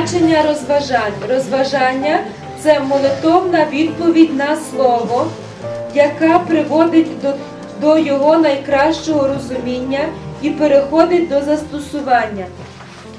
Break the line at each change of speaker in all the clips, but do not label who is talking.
Значення розважань. Розважання це молитовна відповідь на слово, яка приводить до, до його найкращого розуміння і переходить до застосування.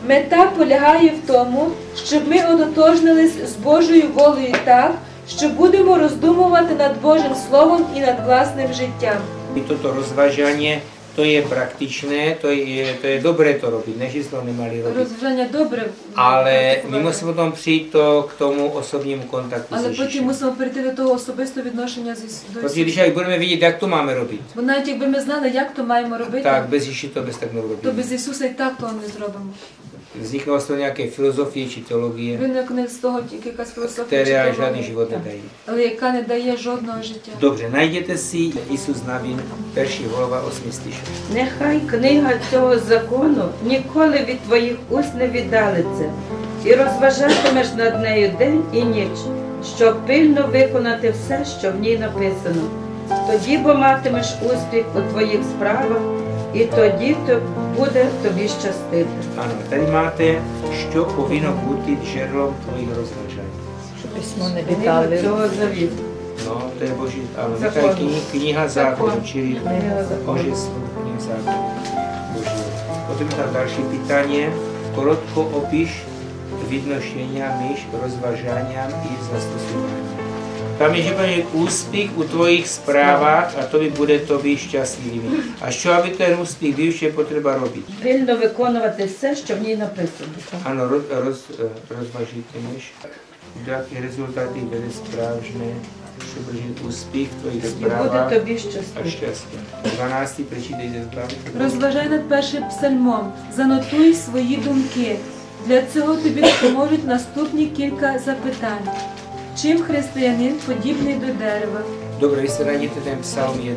Мета полягає в тому, щоб ми ототожнились з Божою волею так, що будемо роздумувати над Божим Словом і над власним життям.
I toto rozvážanie, to je praktičné, to je, to je dobré to robiť, ne, že sme to nemali robiť.
Розважання добре,
Ale my musíme potom přijít to k tomu osobnímu kontaktu s
але потім
Ježíšem.
мусимо перейти до того особистого відношення з Ісу- до
Protože když
Ісуса.
jak budeme vidět, jak to máme robiť,
Бо навіть якби ми знали, як то маємо робити,
tak bez Ježíše to bez tak
то
nerobíme.
без Ісуса і так того не зробимо.
Vzniklo z toho nějaké filozofie či teologie,
Виникне з того тільки якась філософія,
které
чи
žádný
теологія,
život nedají.
але яка не дає жодного життя.
Dobře, najděte si Isus Navin, perší голова 8 стишок.
Нехай книга цього закону ніколи від твоїх уст не віддалиться, і розважатимеш над нею день і ніч, щоб пильно виконати все, що в ній написано. Тоді бо матимеш успіх у твоїх справах, і тоді то буде тобі щастити.
Ano, tady máte, що повинно бути джерелом твоїх розважань.
Щоб письмо не
Книга
вітали.
цього завіту.
No, to je Boží, ano,
Zákon.
nechaj kniha, kniha zákon,
Zákon.
čili
Книга закону.
Boží slovo, kniha zákon. Boží. Potom je tam další pytanie. Korotko opiš відношення між розважанням і застосуванням. Там є, že bude úspіх у твоїх справах, а тобі буде тобі щасливим. А що аби ten úspіх був, що треба робити?
Пильно виконувати все, що в ній написано.
Ano, roz, roz, rozvažiteš, jaké rezultáty bude správne, що буде úspіх в твоїх
І буде
справах
тобі
а щастя. 12 причитайте справи.
Розважай над першим псальмом, занотуй свої думки. Для цього тобі допоможуть наступні кілька запитань. Чим християнин подібний до дерева?
Добре, си радите ten псалм 1.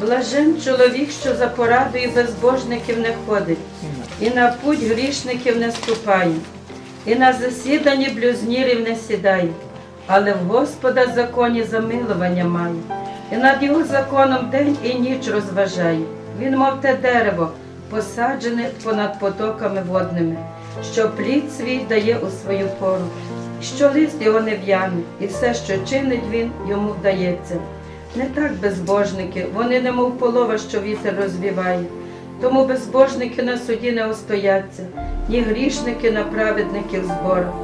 Блажен чоловік, що за порадою безбожників не ходить, і на путь грішників не ступає, і на засіданні блюзнірів не сідає, але в Господа законі замилування має, і над його законом день і ніч розважає. Він, мов те дерево, посаджене понад потоками водними, що плід свій дає у свою пору, що лист його не в'яне, і все, що чинить він, йому вдається. Не так безбожники, вони немов полова, що вітер розвіває. Тому безбожники на суді не остояться, ні грішники на праведників зборах.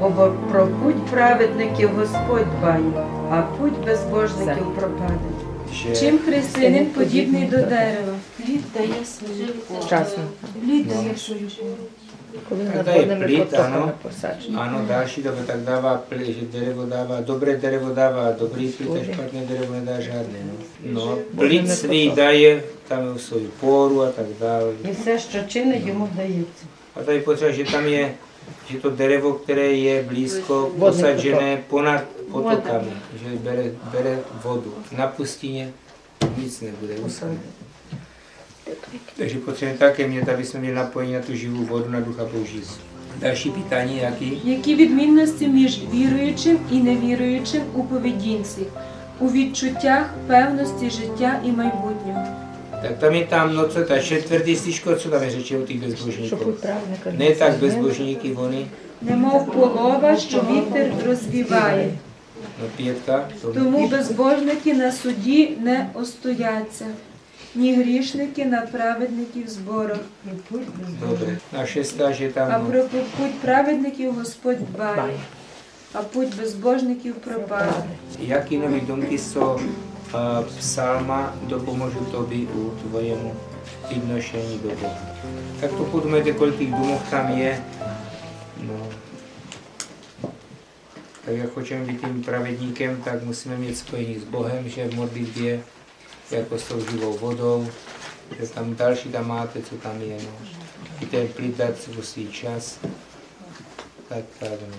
Бо про путь праведників Господь дбає, а путь безбожників пропаде.
Чим християнин подібний до дерева? Плід дає свою. Плід дає свою пору.
Коли
Так,
над
дай
водними
плід,
потоками
ано.
посаджені.
Áno, další dobe tak dáva, pl- že derevo dáva, dobré derevo dáva dobrý plід, a špatné derevo nedá žádné. No, no plід svý daje tam svoju poru a tak dále.
І все, що чинить, йому вдається.
A tady potřeba, že tam je, že to derevo, které je blízko
Vodný
posažené ponad potokami, že bere, bere vodu. Na pustině nic nebude usané. Takže potřebujeme také mít, aby jsme měli napojení na tu živou vodu, na ducha Božího. Další pytání, jaký?
Які відмінності між віруючим і невіруючим у поведінці, у відчуттях певності життя і майбутнього?
Tak tam je tam, no co ta čtvrtý stiško, co tam je řeči o těch bezbožníků? Ne tak bezbožníky, oni,
Немов полова, що вітер розвіває.
no pětka,
Тому безбожники на суді не остояться, ні грішники на праведників зборах.
Dobře. A šestá, že
А про путь праведників Господь дбає, а путь безбожників пропаде.
jaký nové domky jsou uh, psalma dopomůžu tobě u tvojemu vynošení do Boha. Tak to podumejte, kolik těch domů tam je. No. Tak jak chceme být tím pravedníkem, tak musíme mít spojení s Bohem, že v modlitbě jako s tou živou vodou, že tam další tam máte, co tam je. No. I ten plít dát čas. Tak, tak, no.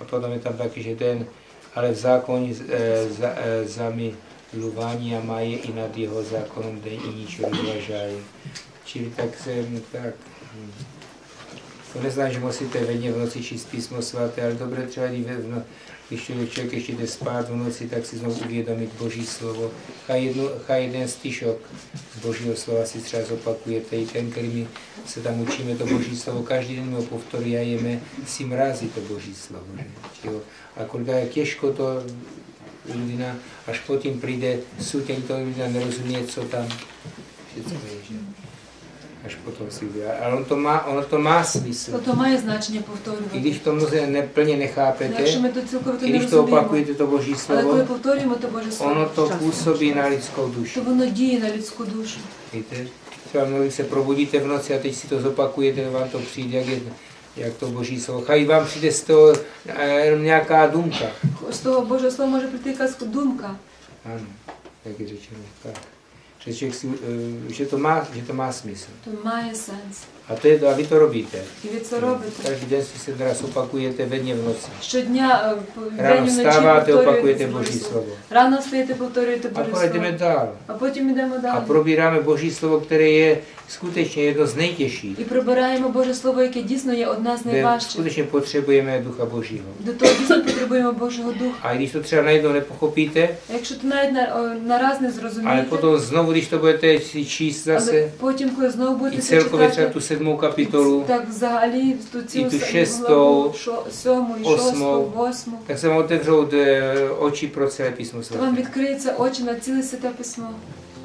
A potom je tam taky, že ten, ale v zákoně e, za, e, zamilování a mají i nad jeho zákonem den i nič rozvažají. Čili tak se, tak, hm. To neznamená, že musíte vedně v noci číst písmo svaté, ale dobré třeba ve, no, když člověk, ještě jde spát v noci, tak si znovu uvědomit Boží slovo. Chaj, jednu, chaj jeden stišok z Božího slova si třeba zopakujete, i ten, který my se tam učíme to Boží slovo, každý den ho povtorujeme, si mrazí to Boží slovo. Že? A kolik je těžko to ľudina, až potom príde súteň, to ľudia nerozumie, co tam všetko je. Že? Až potom si uvědomí. Ale on to má, ono to má smysl.
Тобто має значення
I
повторювати.
když to mnoze neplně nechápete,
Якщо ми то цілковито
і
не
když to
розуміємо,
opakujete to Boží
але коли
slovo,
повторюємо то Боже
ono
Слово,
to působí na lidskou
то
duši.
воно діє на людську душу.
Víte? Třeba mnohdy se probudíte v noci a teď si to zopakujete, vám to přijde, jak, je, jak to Boží slovo. Chaj vám přijde z toho eh, jenom nějaká думка.
З того Божого Слова може прийти якась думка.
Ano, jak je řečeno. Tak. Czyli tinha que to ma, gdzie to
ma sens. To.
A, to je, a vy to robíte.
І ви це робите.
Každý den si se teraz opakujete vedně v.
Щодня е, по-
Ráno
вдень і вночі
vstáváte,
повторюєте
opakujete
це Боже
Boží
Слово.
slovo.
Рано встаєте, повторюєте
A
Боже
pak jdeme
Слово.
dál.
А потім йдемо далі.
probíráme Boží slovo, které je skutečně jedno z nejtěžších.
І прибираємо Боже Слово, яке дійсно є одна з найважчих.
skutečně potřebujeme Ducha Božího.
До того дійсно потребуємо Божого Духа.
A když to třeba najednou nepochopíte,
Якщо ти навіть на, нараз не зрозумієте,
potom znovu, když to budete si číst
але потім, коли знову будете читати,
tu sedmou kapitolu,
так взагалі ту цю
І ту
с-
шесту,
главу, шо- сьому, і
осьму.
шосту, восьму,
tak se otevřou eh, oči pro celé písmo
вам
svaté.
очі на ціле святе письмо.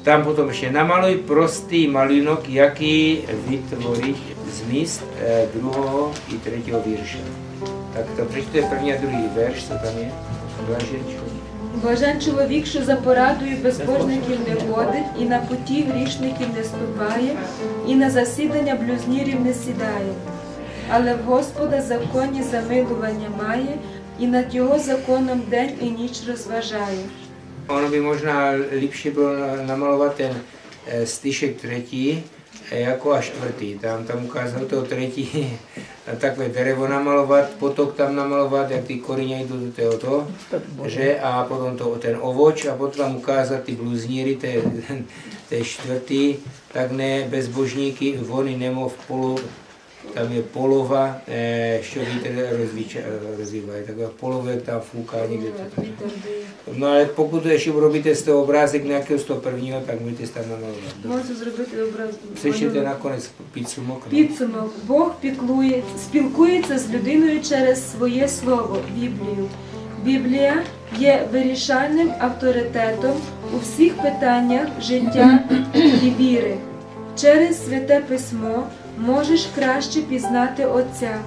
Tam potom ještě namaluj prostý malínok, jaký vytvoríš z míst eh, druhého i třetího výrše. Tak to přečte první a druhý verš, co
Блажен чоловік, що за порадою безбожників не ходить, і на путі грішників не ступає, і на засідання блюзнірів не сідає. Але в Господа законні замилування має, і над його законом день і ніч розважає.
Ono by možná lepší bylo na- namalovat ten eh, eh, jako a čtvrtý. Tam, tam ukázal to třetí, a takové derevo namalovat, potok tam namalovat, jak ty koryně jdou do toho, toho že a potom to, ten ovoč a potom ukázat ty bluzníry, to je, to čtvrtý, tak ne bezbožníky, oni nemo v polu, tam je polova, eh, što vítr rozvíče- rozvívají, takové polové tam fouká někde. To,
Вітер дує.
No ale pokud ještě urobíte z toho obrázek nějakého z toho prvního, tak můžete.
Можете зробити образ.
Přečtěte nakonec pizzu mokro.
Підсумок. Бог піклує, спілкується з людиною через своє слово Біблію. Біблія є вирішальним авторитетом у всіх питаннях життя і віри. Через святе письмо можеш краще пізнати Отця,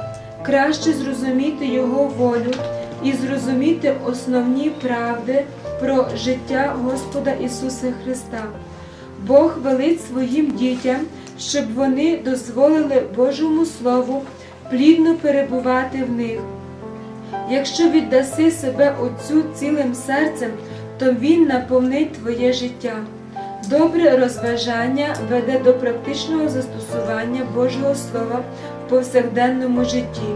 краще зрозуміти Його волю і зрозуміти основні правди про життя Господа Ісуса Христа. Бог велить своїм дітям, щоб вони дозволили Божому Слову плідно перебувати в них. Якщо віддаси себе Отцю цілим серцем, то Він наповнить твоє життя. Добре розважання веде до практичного застосування Божого Слова в повсякденному житті.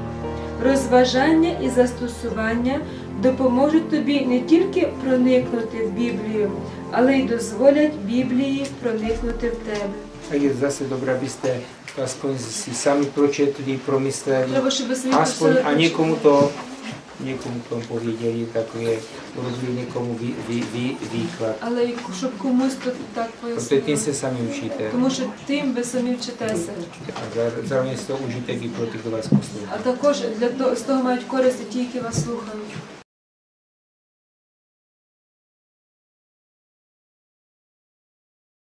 Розважання і застосування допоможуть тобі не тільки проникнути в Біблію, але й дозволять Біблії проникнути в тебе.
А je zase dobré, abyste to aspoň si sami pročetli, promysleli,
нікому то.
aspoň a někomu to, někomu to pověděli, takové, urobili někomu vý, vý, vý, výklad.
але щоб комусь то так
Protože tím
пояснити.
se sami učíte.
Тому що тим ви самі вчитеся.
A zá- zároveň z toho užitek i pro ty, kdo vás poslouchají.
А також для того з того мають користь ті, які вас слухають.